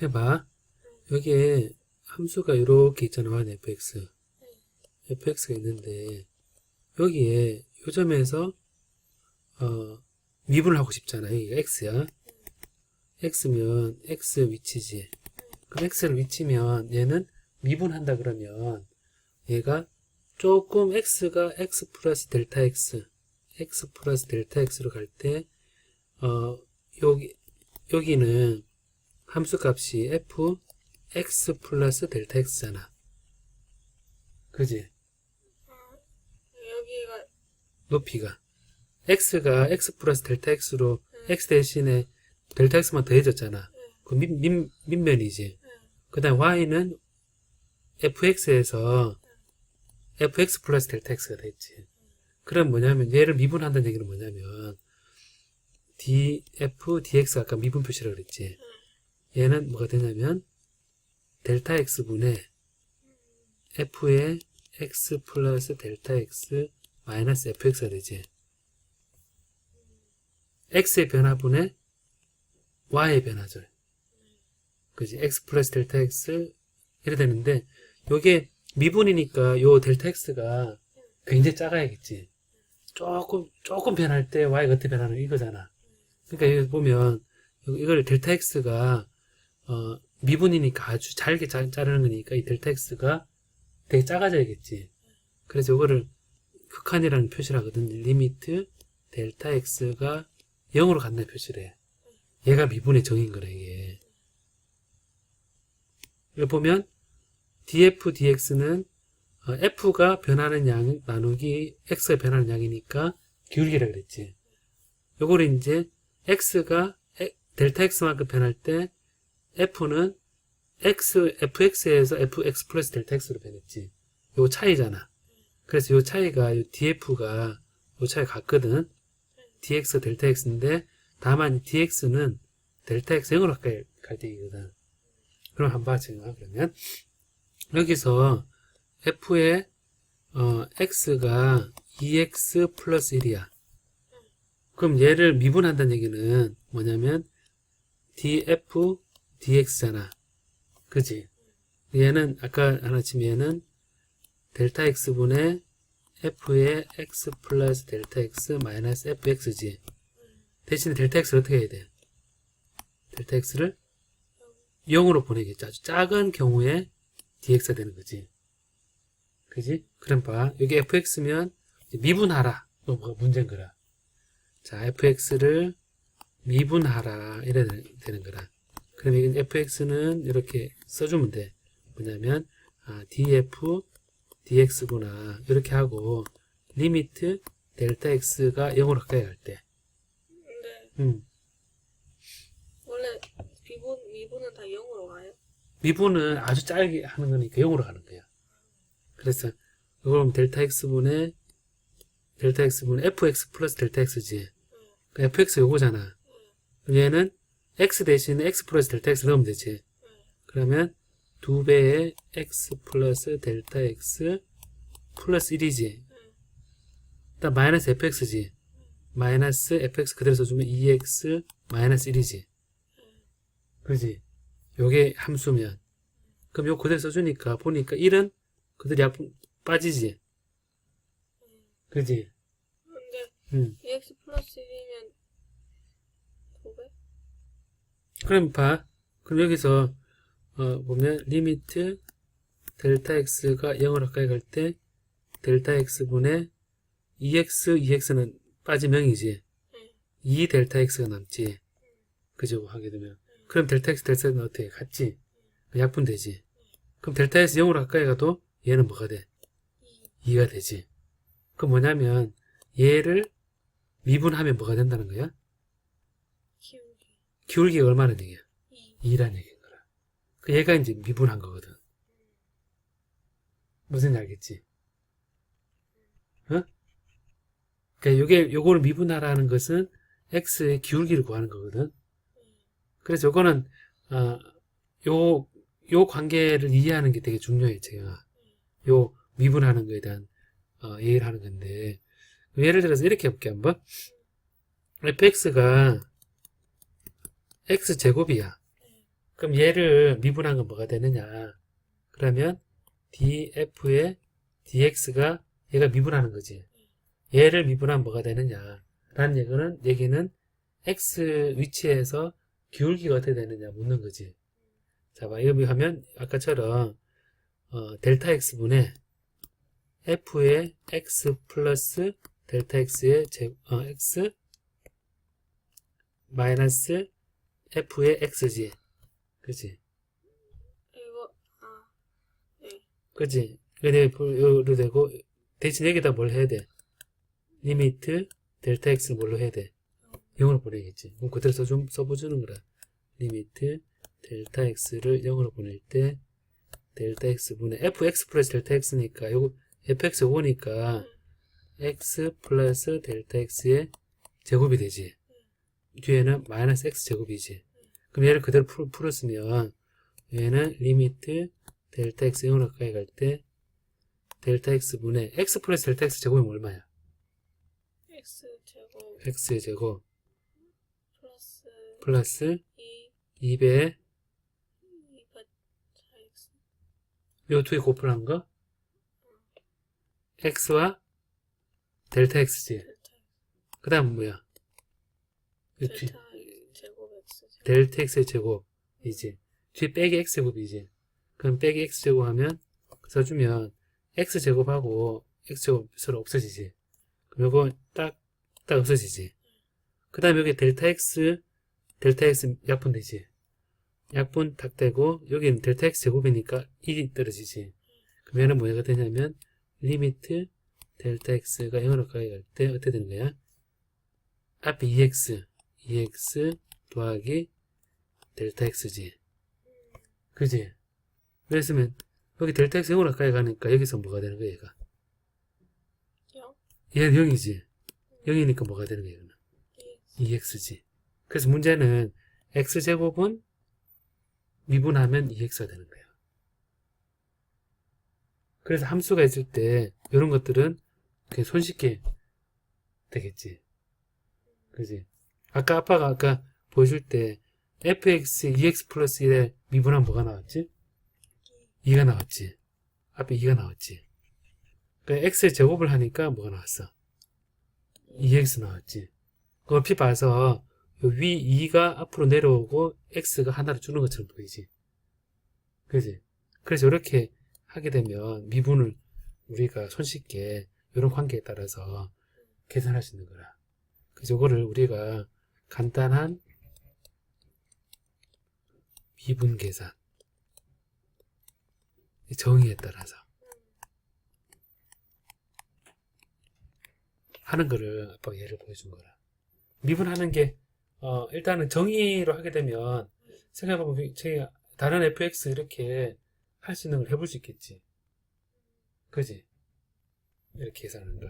자, 봐. 여기에 함수가 이렇게 있잖아, fx. fx가 있는데, 여기에 요 점에서, 어, 미분을 하고 싶잖아. 여기가 x야. x면 x 위치지. 그럼 x를 위치면 얘는 미분한다 그러면 얘가 조금 x가 x 플러스 델타 x, x 플러스 델타 x로 갈 때, 어, 여기, 여기는 함수 값이 f x 플러스 델타 x잖아. 그지? 여기가 높이가. x가 x 플러스 델타 x로 x 대신에 델타 x만 더해졌잖아. 그 밑, 밑, 밑면이지. 그 다음 y는 fx에서 fx 플러스 델타 x가 됐지. 그럼 뭐냐면 얘를 미분한다는 얘기는 뭐냐면 df dx 아까 미분 표시라고 그랬지. 얘는 뭐가 되냐면 델타 x분의 f의 x 플러스 델타 x 마이너스 fx가 되지. x의 변화분의 y의 변화죠. 그지? x 플러스 델타 x 이래 되는데 요게 미분이니까 요 델타 x가 굉장히 작아야겠지. 조금 조금 변할 때 y가 어떻게 변하는 이거잖아. 그러니까 여기 보면 요- 이걸 델타 x가 어, 미분이니까 아주 잘게 자, 자르는 거니까 이 델타 x가 되게 작아져야겠지. 그래서 요거를 극한이라는 표시를 하거든. 리미트 델타 x가 0으로 간다는 표시를 해. 얘가 미분의 정인 거래, 이게. 여기 보면 df dx는 어, f가 변하는 양 나누기 x가 변하는 양이니까 기울기라 그랬지. 요거를 이제 x가 에- 델타 x만큼 변할 때 f는 x fx에서 fx 플러스 델타 x로 변했지. 요 차이잖아. 그래서 요 차이가 요 df가 요 차이 같거든. dx 델타 x인데 다만 dx는 델타 x 0으로 가까이 갈 때이거든. 그럼 한번 봐지 그러면 여기서 f의 어, x가 2x 플러스 1이야. 그럼 얘를 미분한다는 얘기는 뭐냐면 df dx잖아. 그지? 얘는 아까 하나 치면 얘는 델타 x분의 f의 x 플러스 델타 x 마이너스 fx지. 대신에 델타 x를 어떻게 해야 돼? 델타 x를 0으로 보내겠죠. 아주 작은 경우에 dx가 되는 거지. 그지? 그럼 봐. 여기 fx면 미분하라. 또 뭐가 문제인 거라. 자, fx를 미분하라. 이래 되는 거라. 그럼 이건 fx는 이렇게 써주면 돼. 뭐냐면, 아, df, dx구나. 이렇게 하고, 리미트 델타 x가 0으로 가까이 갈 때. 근데 음. 원래 비분 미분은 다 0으로 가요? 미분은 아주 짧게 하는 거니까 0으로 가는 거야. 그래서 보면 델타 x분의 델타 x분의 fx 플러스 델타 x지. 그 fx 요거잖아. 그럼 얘는 x 대신에 x 플러스 델타 x 넣으면 되지. 그러면 두 배의 x 플러스 델타 x 플러스 1이지. 일단 마이너스 fx지. 마이너스 fx 그대로 써주면 2x 마이너스 1이지. 그지? 요게 함수면. 그럼 요 그대로 써주니까 보니까 1은 그대로 약분 빠지지. 그지? 근데 음. 2x 플러스 1이면 그럼 봐. 그럼 여기서 어, 보면 리미트 델타 x가 0으로 가까이 갈 때 델타 x분의 2x, 2x는 빠지면 0이지. 2 델타 x가 남지. 그죠? 하게 되면. 그럼 델타 x, 델타 x는 어떻게? 같지? 약분 되지. 그럼 델타 x 0으로 가까이 가도 얘는 뭐가 돼? 2가 되지. 그럼 뭐냐면 얘를 미분하면 뭐가 된다는 거야? 기울기 기울기가 얼마나 얘기야? 2 2라는 얘기인 거라. 그 얘가 이제 미분한 거거든. 무슨 알겠지? 어? 그러니까 요게 요거를 미분하라는 것은 x의 기울기를 구하는 거거든. 그래서 요거는 어 요 요 관계를 이해하는 게 되게 중요해, 제가. 요 미분하는 거에 대한 어, 이해를 하는 건데 예를 들어서 이렇게 해볼게 한번. fx가 x 제곱이야. 그럼 얘를 미분한 건 뭐가 되느냐? 그러면 df의 dx가 얘가 미분하는 거지. 얘를 미분하면 뭐가 되느냐? 라는 얘기는, 얘기는 x 위치에서 기울기가 어떻게 되느냐 묻는 거지. 자, 봐. 이거 하면 아까처럼 어, 델타 x분의 f의 x 플러스 델타 x의 제, 어, x 마이너스 f의 x지. 그지? 이거 아 네. 그지? 이래 로 되고 대신 여기다 뭘 해야 돼? 리미트 델타 x를 뭘로 해야 돼? 0으로 보내겠지. 그럼 그대로 써주, 써보주는 거라. 리미트 델타 x를 0으로 보낼 때 델타 x분의 fx 플러스 델타 x니까 요거 fx 오니까 x 플러스 델타 x의 제곱이 되지. 뒤에는 마이너스 x 제곱이지. 그럼 얘를 그대로 풀, 풀었으면 얘는 리미트 델타 x 0으로 가까이 갈 때 델타 x분의 x 플러스 델타 x 제곱이 얼마야? x 제곱 x의 제곱 플러스 플러스 2 2배 2가 4x 요 두 개 곱분한 거 x와 델타 x지. 그 다음 뭐야? 요 뒤, 델타 제곱 x 제곱 델타 x의 제곱이지. 뒤에 빼기 x 제곱이지. 그럼 빼기 x 제곱 하면 써주면 x 제곱하고 x 제곱 서로 없어지지. 그럼 요거 딱, 딱 없어지지. 그 다음에 여기 델타 x, 델타 x 약분 되지. 약분 딱 되고, 여기는 델타 x 제곱이니까 1이 떨어지지. 그럼 얘는 뭐가 되냐면, 리미트 델타 x가 0으로 가까이 갈 때 어떻게 되는 거야? 앞에 2x, 2x 더하기 델타 x지. 그지? 그랬으면 여기 델타 x 0으로 가까이 가니까 여기서 뭐가 되는 거야 얘가? 0 얘는 0이지. 0이니까 뭐가 되는 거야 이거는? 2x 2x지. 그래서 문제는 x제곱은 미분하면 2x가 되는 거야. 그래서 함수가 있을 때 이런 것들은 그냥 손쉽게 되겠지. 그지? 아까 아빠가 아까 보여줄 때 fx 2x 플러스 1에 미분하면 뭐가 나왔지? 2가 나왔지. 앞에 2가 나왔지. 그러니까 x의 제곱을 하니까 뭐가 나왔어? 2x 나왔지. 그거 피 봐서 요위 2가 앞으로 내려오고 x가 하나로 주는 것처럼 보이지. 그지? 그래서 이렇게 하게 되면 미분을 우리가 손쉽게 이런 관계에 따라서 계산할 수 있는 거라. 그래서 이거를 우리가 간단한 미분 계산 이 정의에 따라서 하는 거를 아빠가 예를 보여준 거라. 미분하는 게 어, 일단은 정의로 하게 되면 생각해보면 제가 다른 fx 이렇게 할 수 있는 걸 해볼 수 있겠지. 그지? 이렇게 계산하는 거.